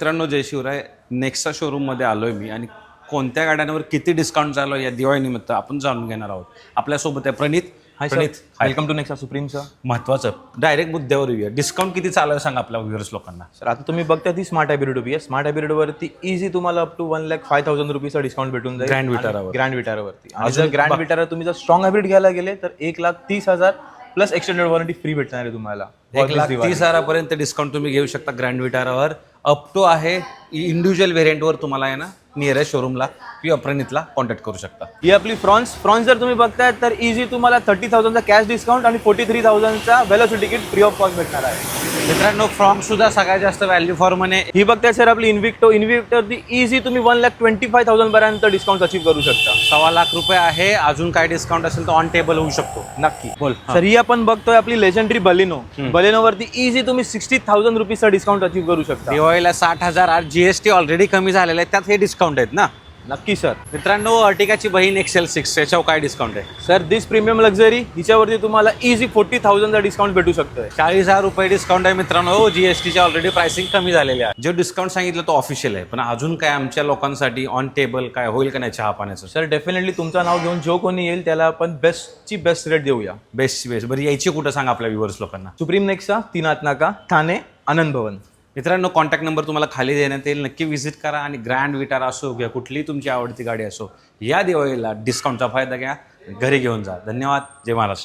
मित्रांनो जय शिवराय. नेक्सा शोरूममध्ये आलो आहे मी आणि कोणत्या गाड्यांवर किती डिस्काउंट चालू आहे या दिवाळीनिमित्त आपण जाणून घेणार आहोत. आपल्यासोबत आहे Pranit. Hi Pranit welcome to Nexa supreme sir महत्वाचं. डायरेक्ट मुद्द्यावर येऊया. डिस्काउंट किती चालू आहे सांगा आपल्या व्ह्युअर्स लोकांना? सर आता तुम्ही बघता ती स्मार्ट हायब्रिड उभी आहे. स्मार्ट हायब्रिडवरती इझी तुम्हाला up to one lakh five thousand रुपीजचा discount भेटून जाईल. Grand Vitaraवर. ग्रँड विटारावरती आणि जर ग्रँड विटारा तुम्ही जर स्ट्रॉंग हायब्रिड घ्यायला गेले तर एक लाख तीस हजार प्लस एक्सटेंडेड वॉरंटी फ्री भेटणार आहे तुम्हाला. एक लाख तीस हजारापर्यंत डिस्काउंट तुम्ही घेऊ शकता ग्रँड विटारावर अप टू आहे इंडिव्हिज्युअल व्हेरियंटवर तुम्हाला आहे ना नियरेस्ट शोरूमला किंवा प्रणितला कॉन्टॅक्ट करू शकता. ही आपली फ्रॉन्स फ्रॉन्स जर तुम्ही बघताय तर इझी तुम्हाला थर्टी थाउजंडचा कॅश डिस्काउंट आणि forty three थाउजंडचा velocity ticket free of cost भेटणार आहे. मित्रांनो फ्रॉम सुद्धा सगळ्यात जास्त व्हॅल्यू फॉर मने ही बघताय सर आपली इन्व्हिक्टो इन्व्हिक्टोवरती इझी तुम्ही one lakh twenty five thousand पर्यंत डिस्काउंट अचीव करू शकता. सव्वा लाख रुपये आहे अजून काय डिस्काउंट असेल तर ऑन टेबल होऊ शकतो. नक्की. बोल. सर ही. आपण बघतोय आपली लेजंडरी बलिनो बलिनो वरती इझी तुम्ही सिक्स्टी थाउजंड रुपीजचा डिस्काउंट अचीव करू शकता. दिवाळीला साठ हजार आज जीएसटी ऑलरेडी कमी झालेलं आहे त्यात हे डिस्काउंट आहेत ना? नक्की सर. मित्रांनो अर्टिकाची बहीण एक्सेल सिक्स याच्यावर काय डिस्काउंट आहे? सर दिस प्रीमियम लक्झरी हिच्यावरती तुम्हाला इझी फोर्टी थाउजंडचा डिस्काउंट भेटू शकतोय. चाळीस हजार रुपये डिस्काउंट आहे मित्रांनो. जीएसटीची ऑलरेडी प्राइसिंग कमी झालेली आहे. जो डिस्काउंट सांगितलं तो ऑफिशियल आहे. पण अजून काय आमच्या लोकांसाठी ऑन टेबल काय होईल का नाही चहा पाण्याचं? सर डेफिनेटली तुमचं नाव घेऊन जो कोणी येईल त्याला आपण बेस्टची बेस्ट रेट देऊया. बेस्ट बेस्ट बरं यायची कुठं सांगा आपल्या व्ह्युअर्स लोकांना? सुप्रीम नेक्सा तीनाथ नाका ठाणे आनंद भवन. मित्रांनो कॉन्टॅक्ट नंबर तुम्हाला खाली देण्यात येईल. नक्की व्हिजिट करा आणि ग्रँड विटार असो किंवा कुठलीही तुमची आवडती गाडी असो या दिवाळीला डिस्काउंटचा फायदा घ्या घरी घेऊन जा. धन्यवाद. जय महाराष्ट्र.